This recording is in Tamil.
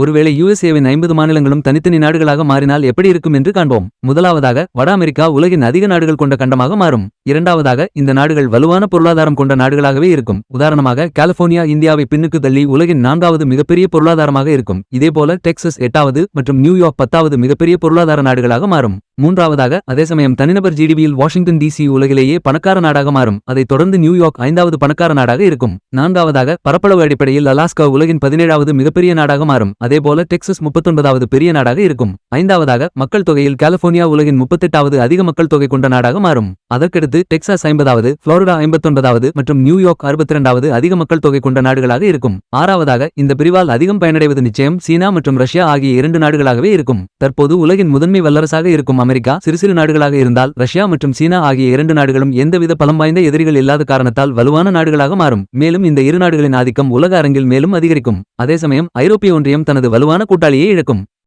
ஒருவேளை யுஎஸ்ஏவின் ஐம்பது மாநிலங்களும் தனித்தனி நாடுகளாக மாறினால் எப்படி இருக்கும் என்று காண்போம். முதலாவதாக வட அமெரிக்கா உலகின் அதிக நாடுகள் கொண்ட கண்டமாக மாறும். இரண்டாவதாக இந்த நாடுகள் வலுவான பொருளாதாரம் கொண்ட நாடுகளாகவே இருக்கும். உதாரணமாக கலிபோர்னியா இந்தியாவை பின்னுக்கு தள்ளி உலகின் நான்காவது மிகப்பெரிய பொருளாதாரமாக இருக்கும். இதேபோல டெக்சஸ் எட்டாவது மற்றும் நியூயார்க் பத்தாவது மிகப்பெரிய பொருளாதார நாடுகளாக மாறும். மூன்றாவதாக அதே சமயம் தனிநபர் ஜிடிபியில் வாஷிங்டன் டிசி உலகிலேயே பணக்கார நாடாக மாறும். அதைத் தொடர்ந்து நியூயார்க் ஐந்தாவது பணக்கார நாடாக இருக்கும். நான்காவதாக பரப்பளவு அடிப்படையில் அலாஸ்கா உலகின் பதினேழாவது மிகப்பெரிய நாடாக மாறும். அதேபோல டெக்சஸ் முப்பத்தொன்பதாவது பெரிய நாடாக இருக்கும். ஐந்தாவதாக மக்கள் தொகையில் கலிபோர்னியா உலகின் முப்பத்தெட்டாவது அதிக மக்கள் தொகை கொண்ட நாடாக மாறும். அதற்கடுத்து டெக்சாஸ் ஐம்பதாவது புளோரிடா ஐம்பத்தொன்பதாவது மற்றும் நியூயார்க் அறுபத்தி இரண்டாவது அதிக மக்கள் தொகை கொண்ட நாடுகளாக இருக்கும். ஆறாவதாக இந்த பிரிவால் அதிகம் பயனடைவது நிச்சயம் சீனா மற்றும் ரஷ்யா ஆகிய இரண்டு நாடுகளாகவே இருக்கும். தற்போது உலகின் முதன்மை வல்லரசாக இருக்கும் அமெரிக்கா சிறு சிறு நாடுகளாக இருந்தால் ரஷ்யா மற்றும் சீனா ஆகிய இரண்டு நாடுகளும் எந்தவித பலம் வாய்ந்த எதிரிகள் இல்லாத காரணத்தால் வலுவான நாடுகளாக மாறும். மேலும் இந்த இரு நாடுகளின் ஆதிக்கம் உலக அரங்கில் மேலும் அதிகரிக்கும். அதே சமயம் ஐரோப்பிய ஒன்றியம் தனது வலுவான கூட்டாளியை இழக்கும்.